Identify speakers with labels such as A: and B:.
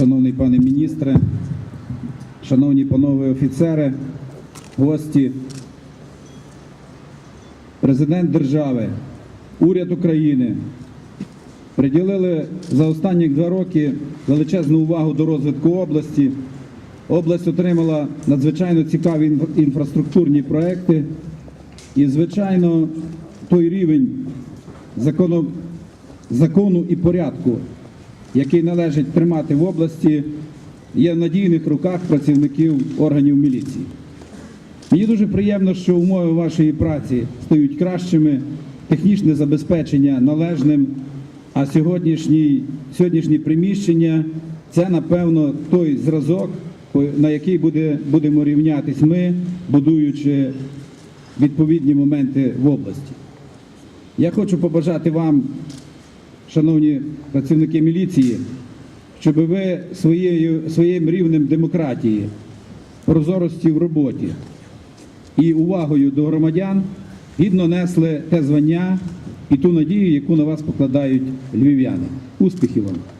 A: шановний пане міністре, шановні панове офіцери, гості, президент держави, уряд України приділили за останні два роки величезну увагу до розвитку області. Область отримала надзвичайно цікаві інфраструктурні проекти і, звичайно, той рівень закону, закону і порядку, який належить тримати в області, є в надійних руках працівників органів міліції. Мені дуже приємно, що умови вашої праці стають кращими, технічне забезпечення належним, а сьогоднішні, сьогоднішні приміщення це, напевно, той зразок, на який буде, будемо рівнятись ми, будуючи відповідні моменти в області. Я хочу побажати вам, шановні працівники міліції, щоб ви своєю, своїм рівнем демократії, прозорості в роботі і увагою до громадян гідно несли те звання і ту надію, яку на вас покладають львів'яни. Успіхів вам!